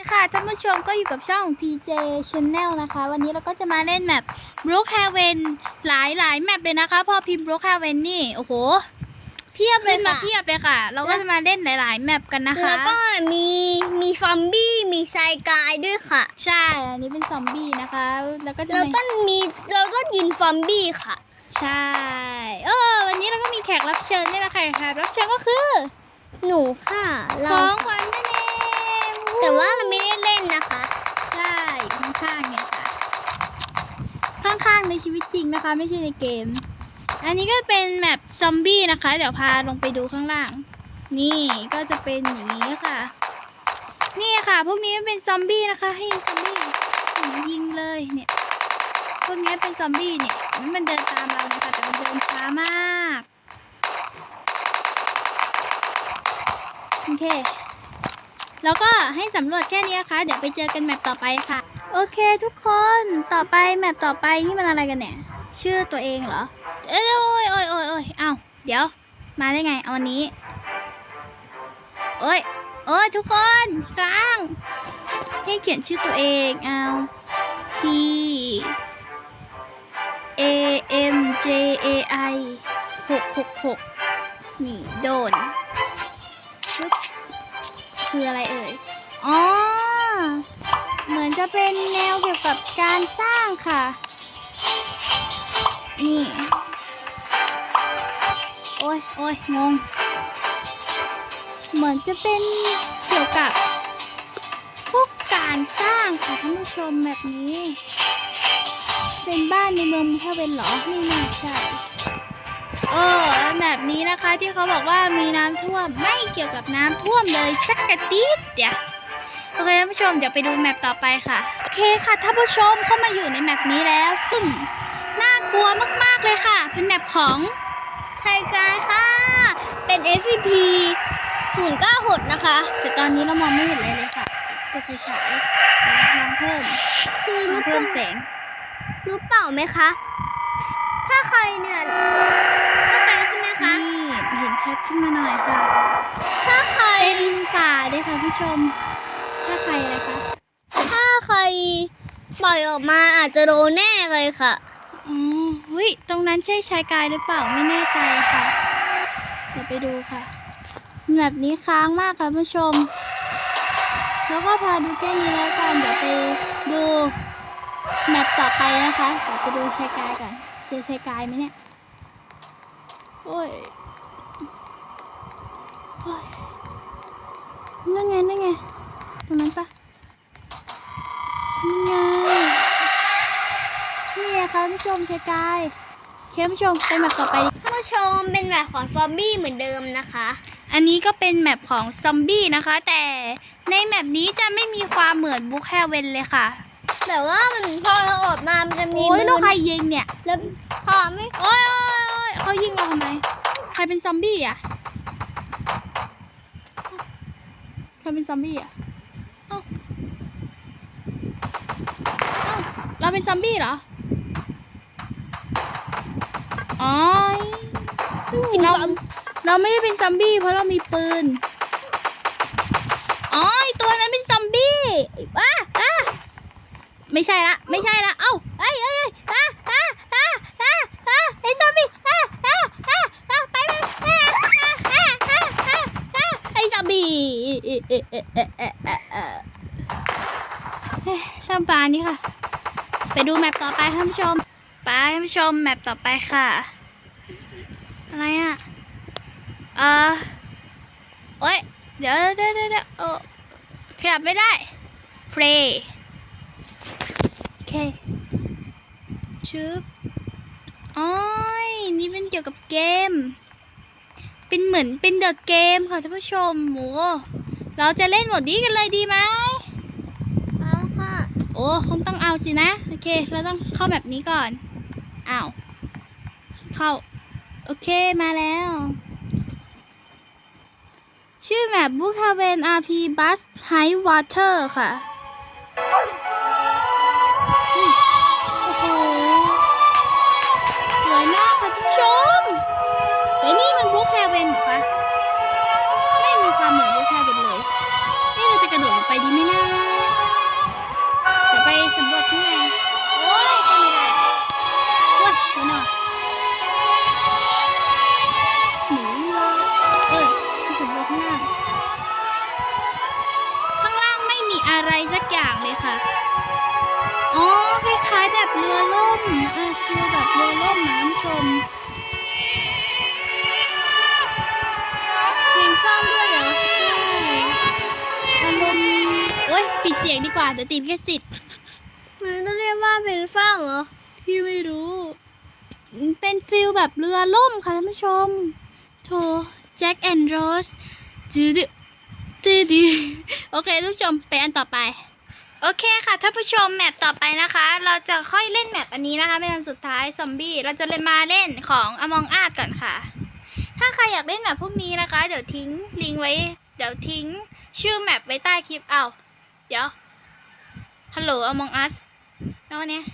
ดีค่ะท่านผู้ชมก็อยู่กับช่อง TJ Channel นะคะ วันนี้เราก็จะมาเล่นแมป Brook Haven หลายหลายแมปเลยนะคะ พอพิมพ์ Brook Haven นี่ โอ้โห เพียบเลขึ้ยนมาค่ะ เพียบเลยค่ะ เราก็จะมาเล่นหลาย ๆ แมปกันนะคะ แล้วก็มีมีซอมบี้มีไซกายด้วยค่ะ ใช่ อันนี้เป็นซอมบี้นะคะ แล้วก็จะแล้วมีก็มีแล้วก็ยินซอมบี้ค่ะ ใช่ เออ วันนี้เราก็มีแขกรับเชิญด้วยนะคะแขกรับเชิญก็คือหนูค่ะ ขเราองขวัญนั่นเอง แต่ว่าเราไม่ได้เล่นนะคะ ใช่ข้างๆเนี่ยค่ะ ข้างๆในชีวิตจริงนะคะ ไม่ใช่ในเกม อันนี้ก็เป็นแมปซอมบี้นะคะ เดี๋ยวพาลงไปดูข้างล่าง นี่ก็จะเป็นอย่างนี้ค่ะ นี่ค่ะ พวกนี้เป็นซอมบี้นะคะให้ซอมบี้ยิงเลยเนี่ยพวกนี้เป็นซอมบี้เนี่ยมันเดินตามเราเลยค่ะแต่มันเดินช้ามาก โอเค แล้วก็ให้สำรวจแค่นี้นะคะ เดี๋ยวไปเจอกันแมปต่อไปค่ะ โอเคทุกคนต่อไปแมปต่อไปนี่มันอะไรกันเนี่ย ชื่อตัวเองเหรอ เอ้ยโอ้ยโอ้ยโอ้ยโอ้ยเอ้าเดี๋ยว มาได้ไงเอาวันนี้ โอ้ยโอ้ยทุกคนค้างให้เขียนชื่อตัวเองเอา T A M J A I หกหกหกนี่ โดน คืออะไรเอ่ย อ๋อ เหมือนจะเป็นแนวเกี่ยวกับการสร้างค่ะ นี่ โอ้ยโอ้ยงง เหมือนจะเป็นเกี่ยวกับพวกการสร้างค่ะท่านผู้ชมแบบนี้ เป็นบ้านในเมืองแค่เป็นเหรอ นี่น่าใช่ เออแบบนี้นะคะที่เขาบอกว่ามีน้ำท่วมไม่เกี่ยวกับน้ำท่วมเลยสักกระติดเดียวโอเคท่านผู้ชมเดี๋ยวไปดูแมปต่อไปค่ะโอเคค่ะท่านผู้ชมเข้ามาอยู่ในแมปนี้แล้ว ซึ่งน่ากลัวมากๆเลยค่ะ เป็นแมปของไซกายค่ะ เป็น SCP 096นะคะ แต่ตอนนี้เรามองไม่เห็นอะไรเลยค่ะก็ไฟฉายลองเพิ่มคือลอรู้งเปเพิ่ล่ามแสงรู้เปล่าไหมคะ ถ้าใครเนี่ย ผู้ชม ถ้าใครอะไรคะ ถ้าใครปล่อยออกมาอาจจะโดนแน่เลยค่ะอ๋อเฮ้ยตรงนั้นใช่ชายกายหรือเปล่าไม่แน่ใจค่ะ เดี๋ยวไปดูค่ะ แบบนี้ค้างมากค่ะผู้ชม แล้วก็พาดูแค่นี้แล้วกันเดี๋ยวไปดูแมปต่อไปนะคะเดี๋ยวไปดูชายกายก่อนเจอชายกายไหมเนี่ย โอ้ยโอ้ย นั่นไงนั่นไงตรงนั้นปะนี่ไงนี่ไงคะท่านผู้ชมชายกายโอเคท่านผู้ชมไปแมปต่อไปท่านผู้ชมเป็นแบบของซอมบี้เหมือนเดิมนะคะ อันนี้ก็เป็นแมปของซอมบี้นะคะ แต่ในแมปนี้จะไม่มีความเหมือนบุ๊กแฮเวนเลยค่ะแต่ว่ามันพอเราออกมามันจะมีโอ้ยมืแล้วใครยิงเนี่ย แล้วพอไม่โอ้ยโอ้ยโอ้ยเขายิงเราทำไม ใครเป็นซอมบี้อะ ใครเป็นซอมบี้อะเอ้าเราเป็นซอมบี้เหรออ๋อยเราเราไม่ได้เป็นซอมบี้เพราะเรามีปืนอ๋อตัวนั้นเป็นซอมบี้อ้าอ้าไม่ใช่ละ ไม่ใช่ละ เอ้า ตามปลานี้ค่ะ ไปดูแมปต่อไปท่านผู้ชม ไปท่านผู้ชมแมปต่อไปค่ะ อะไรอะ เออโอ้ย เดี๋ยวเดี๋ยวเดี๋ยวเดี๋ยวเออขยับไม่ได้เพลย์โอเคชึบอ้อยนี่เป็นเกี่ยวกับเกม เป็นเหมือนเป็นเดอะเกมค่ะท่านผู้ชมโห เราจะเล่นหมดนี้กันเลยดีไหมเอาค่ะ โอ้คงต้องเอาสินะ โอเค เราต้องเข้าแบบนี้ก่อนอ้าวเข้า โอเคมาแล้ว ชื่อแมป Book Haven RP Bus High Water ค่ะอืมโอ้โหสวยมากค่ะท่านผู้ชม ไปดีไหมนะจะไปสำรวจที่ไหนโอ้ยไม่ได้ว้าดูหน่อยหนูเอ้ยสำรวจข้างล่างข้างล่างไม่มีอะไรสักอย่างเลยค่ะอ๋อคล้ายๆแบบเรือล่มเออคือแบบเรือล่มน้ำชม ปิดเสียงดีกว่าเดี๋ยวติดแค่สิทธิ์มันต้องเรียกว่าเพลงเศร้าเหรอ พี่ไม่รู้ เป็นฟิลแบบเรือล่มค่ะท่านผู้ชม โทแจ็คแอนด์โรสจืดจืดดีโอเคท่านผู้ชมไปอันต่อไป โอเคค่ะท่านผู้ชมแมปต่อไปนะคะ เราจะค่อยเล่นแมปอันนี้นะคะเป็นอันสุดท้ายซอมบี้เราจะเลยมาเล่นของ Among Us ก่อนค่ะ ถ้าใครอยากเล่นแมปพวกนี้นะคะ เดี๋ยวทิ้งลิงก์ไว้ เดี๋ยวทิ้งชื่อแมปไว้ใต้คลิปเอา เดี๋ยว ฮัลโหล Among Us แล้วเนี่ย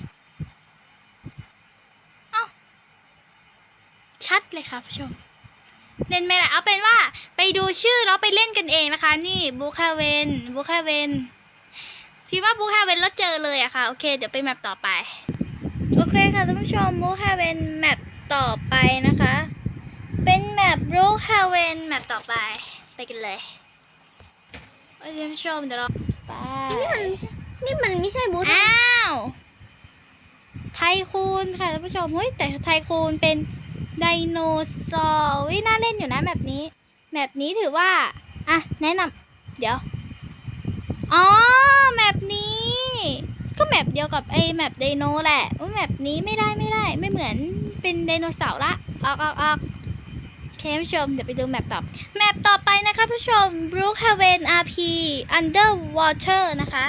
เอ้าชัดเลยค่ะผู้ชม เล่นไม่ได้เอาเป็นว่าไปดูชื่อแล้วไปเล่นกันเองนะคะ นี่บูคาเวนบูคาเวนพี่ว่าบูคาเวนแล้วเจอเลยอะค่ะ โอเค เดี๋ยวไปแมปต่อไป โอเคค่ะท่านผู้ชมบูคาเวนแมปต่อไปนะคะ เป็นแมปบูคาเวนแมปต่อไป ไปกันเลยโอเคท่านผู้ชมเดี๋ยวเรา ไป นี่มันไม่ใช่นี่มันไม่ใช่บูธอ้าว ไทคูนค่ะท่านผู้ชม เฮ้ย แต่ไทคูนเป็นไดโนเสาร์เฮ้ยน่าเล่นอยู่นะแบบนี้ แบบนี้ถือว่า อะ แนะนำเดี๋ยว อ๋อแมปนี้ ก็แมปเดียวกับไอ้แมปไดโนแหละว่าแมปนี้ไม่ได้ไม่ได้ ไม่เหมือนเป็นไดโนเสาร์ละออกออกออกโอเค ท่านผู้ชม เดี๋ยวไปดูแมปต่อ แมปต่อไปนะคะผู้ชม Brookhaven RP Underwater นะคะ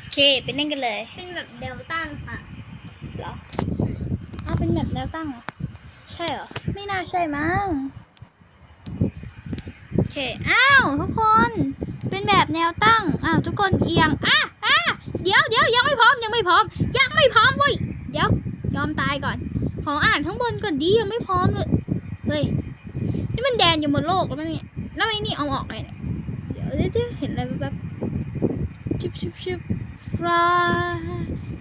โอเค ไปเล่นกันเลย เป็นแบบเดลต้าค่ะเหรออ้าวเป็นแบบแนวตั้งเหรอ ใช่เหรอ ไม่น่าใช่มั้ง โอเค อ้าวทุกคน เป็นแบบแนวตั้ง อ้าวทุกคนเอียงอะอะเดี๋ยวเดี๋ยวยังไม่พร้อมยังไม่พร้อม ยังไม่พร้อมเว้ย เดี๋ยวยอมตายก่อน ขออ่านข้างบนก่อนดียังไม่พร้อมเลย เฮ้ย นี่มันแดนอยู่บนโลกแล้วมั้งเนี่ยแล้วไอ้นี่เอาออกไงเนี่ยเดี๋ยวเดี๋ยวเดี๋ยวเห็นอะไรแบบชิบชิบชิบฟรา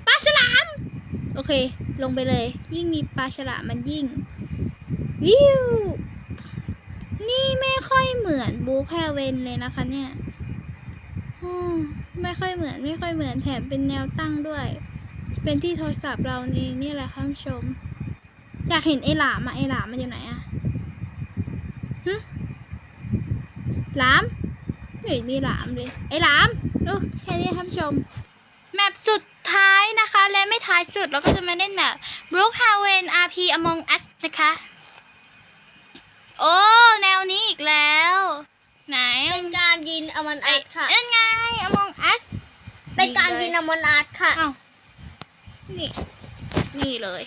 ปลาฉลาม โอเค ลงไปเลย ยิ่งมีปลาฉลามมันยิ่ง วิว นี่ไม่ค่อยเหมือนบูแคเวนเลยนะคะเนี่ยไม่ค่อยเหมือน ไม่ค่อยเหมือนแถมเป็นแนวตั้งด้วย เป็นที่โทรศัพท์เรานี่นี่แหละค่ะผู้ชม อยากเห็นไอ้หลามอะไอ้หลามมันอยู่ไหนอะ หึหลามไม่เห็นมีหลามเลย ไอ้หลามดูแค่นี้ค่ะผู้ชม แมปสุดท้ายนะคะ และไม่ท้ายสุดเราก็จะมาเล่นแมป Brookhaven RP Among Us นะคะ โอ้ แนวนี้อีกแล้ว ไหน เป็นการยินอมันอาร์ตค่ะเอ้ยนั่นไง Among Us เป็นการยินอมันอาร์ตค่ะอ้าวนี่ นี่เลย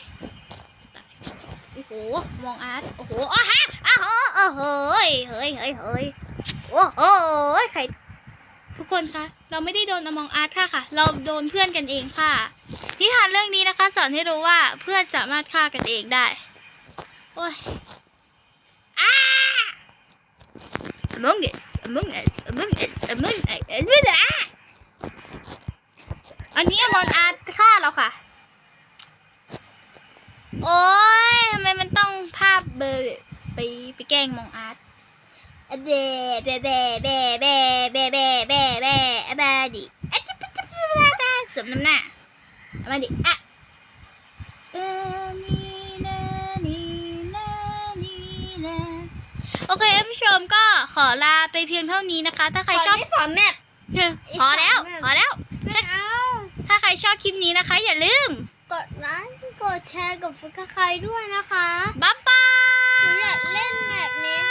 โอ้โหมองอาร์ตโอ้โหอ้าฮะอ้าวโอ้โหเฮ้ยเฮ้ยเฮ้ยโอ้โหใครทุกคนคะเราไม่ได้โดนอมองอาร์ตค่ะค่ะ เราโดนเพื่อนกันเองค่ะนิทานเรื่องนี้นะคะ สอนให้รู้ว่าเพื่อนสามารถฆ่ากันเองได้ โอ้ยอ้า Among Us Among Us Among Us Among Us Among Us อันนี้อมองอาร์ตฆ่าเราค่ะ โอ้ย บอร์ไปไปแกล้งมองอาร์ตเบเบเบเบเบเบเบเบเบเบดิอะจิบจิบจิบบจิ๊บสมน้ำหน้าอามาดิอะเออนี่นะโอเคท่านผู้ชมก็ขอลาไปเพียงเท่านี้นะคะ ถ้าใครชอบไม่สอนแมปพอแล้วพอแล้ว ถ้าใครชอบคลิปนี้นะคะ อย่าลืม กดไลค์ กดแชร์กดฟังใครด้วยนะคะ บ๊ายบาย หนูอยากเล่นแบบนี้